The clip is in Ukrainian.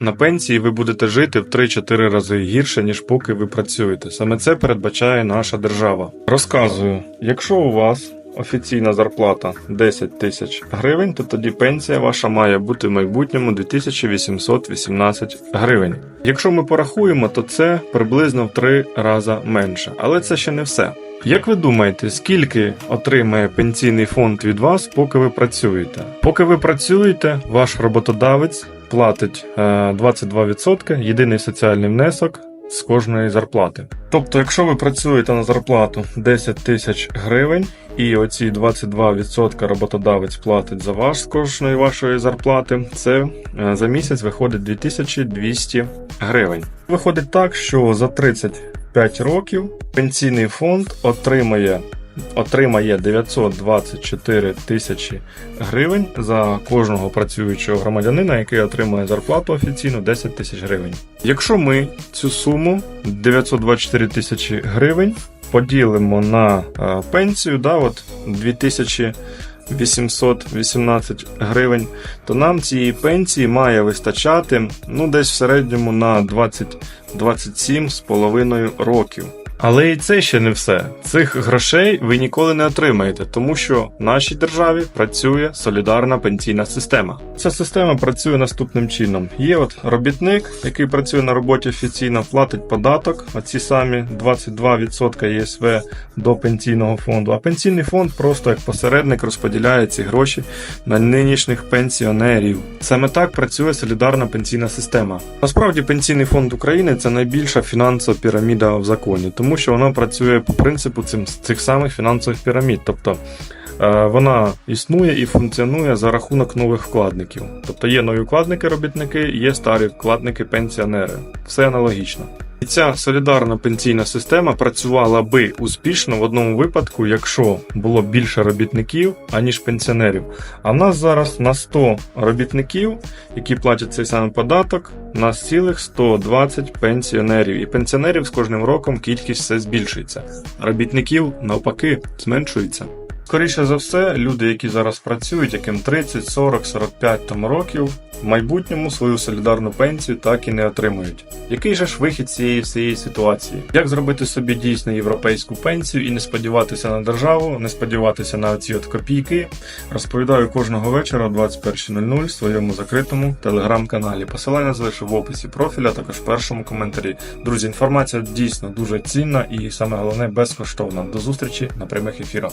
На пенсії ви будете жити в 3-4 рази гірше, ніж поки ви працюєте. Саме це передбачає наша держава. Розказую, якщо у вас офіційна зарплата 10 тисяч гривень, то тоді пенсія ваша має бути в майбутньому 2818 гривень. Якщо ми порахуємо, то це приблизно в 3 рази менше. Але це ще не все. Як ви думаєте, скільки отримає пенсійний фонд від вас, поки ви працюєте? Поки ви працюєте, ваш роботодавець платить е, 22% єдиний соціальний внесок з кожної зарплати. Тобто, якщо ви працюєте на зарплату 10 тисяч гривень, і оці 22% роботодавець платить за вас з кожної вашої зарплати, це е, за місяць виходить 2200 гривень. Виходить так, що за 35 років пенсійний фонд отримає отримає 924 тисячі гривень за кожного працюючого громадянина, який отримує зарплату офіційно 10 тисяч гривень. Якщо ми цю суму 924 тисячі гривень поділимо на е, пенсію, да, от 2818 гривень, то нам цієї пенсії має вистачати ну, десь в середньому на 20 27,5 років. Але і це ще не все. Цих грошей ви ніколи не отримаєте, тому що в нашій державі працює солідарна пенсійна система. Ця система працює наступним чином: є от робітник, який працює на роботі офіційно, платить податок, оці самі 22% ЄСВ до пенсійного фонду. А пенсійний фонд просто як посередник розподіляє ці гроші на нинішніх пенсіонерів. Саме так працює солідарна пенсійна система. Насправді, пенсійний фонд України це найбільша фінансова піраміда в законі, тому що вона працює по принципу цим, цих самих фінансових пірамід. Тобто е, вона існує і функціонує за рахунок нових вкладників. Тобто є нові вкладники-робітники, є старі вкладники-пенсіонери. Все аналогічно. Ця солідарна пенсійна система працювала би успішно в одному випадку, якщо було більше робітників, аніж пенсіонерів. А в нас зараз на 100 робітників, які платять цей самий податок, у нас цілих 120 пенсіонерів. І пенсіонерів з кожним роком кількість все збільшується. Робітників навпаки зменшується. Скоріше за все, люди, які зараз працюють, яким 30, 40, 45 там років, в майбутньому свою солідарну пенсію так і не отримують. Який же ж вихід цієї всієї ситуації? Як зробити собі дійсно європейську пенсію і не сподіватися на державу, не сподіватися на ці от копійки? Розповідаю кожного вечора о 21.00 в своєму закритому телеграм-каналі. Посилання залишу в описі профіля, також в першому коментарі. Друзі, інформація дійсно дуже цінна і саме головне безкоштовна. До зустрічі на прямих ефірах.